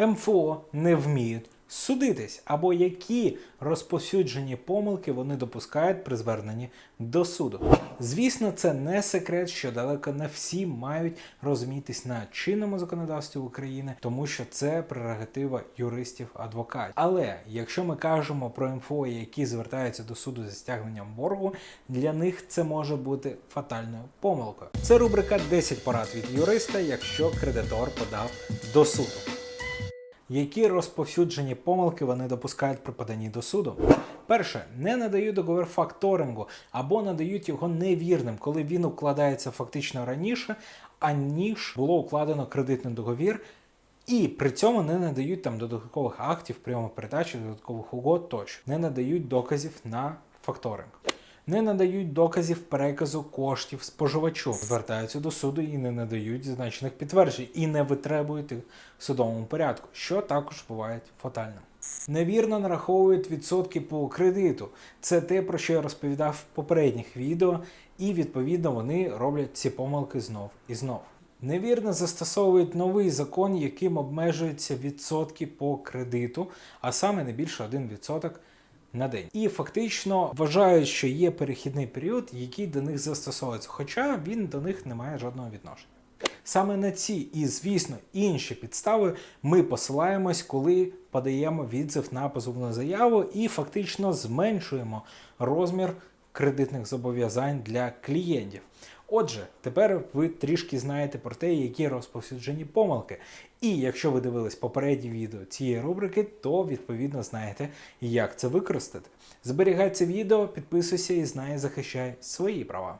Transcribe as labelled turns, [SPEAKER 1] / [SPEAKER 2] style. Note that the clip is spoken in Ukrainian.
[SPEAKER 1] МФО не вміють судитись, або які розповсюджені помилки вони допускають при зверненні до суду. Звісно, це не секрет, що далеко не всі мають розумітись на чинному законодавстві України, тому що це прерогатива юристів-адвокатів. Але якщо ми кажемо про МФО, які звертаються до суду за стягненням боргу, для них це може бути фатальною помилкою. Це рубрика «10 порад від юриста, якщо кредитор подав до суду. Які розповсюджені помилки вони допускають при поданні до суду? Перше, не надають договір факторингу або надають його невірним, коли він укладається фактично раніше, аніж було укладено кредитний договір, і при цьому не надають там додаткових актів, прийому передачі, додаткових угод тощо, не надають доказів на факторинг. Не надають доказів переказу коштів споживачу, звертаються до суду і не надають значних підтверджень, і не витребують їх в судовому порядку, що також буває фатальним. Невірно нараховують відсотки по кредиту. Це те, про що я розповідав в попередніх відео, і відповідно вони роблять ці помилки знов і знов. Невірно застосовують новий закон, яким обмежуються відсотки по кредиту, а саме не більше 1% на день. І фактично вважають, що є перехідний період, який до них застосовується, хоча він до них не має жодного відношення. Саме на ці і, звісно, інші підстави ми посилаємось, коли подаємо відзив на позовну заяву і фактично зменшуємо розмір кредитних зобов'язань для клієнтів. Отже, тепер ви трішки знаєте про те, які розповсюджені помилки. І якщо ви дивились попередні відео цієї рубрики, то відповідно знаєте, як це використати. Зберігай це відео, підписуйся і знай, захищай свої права.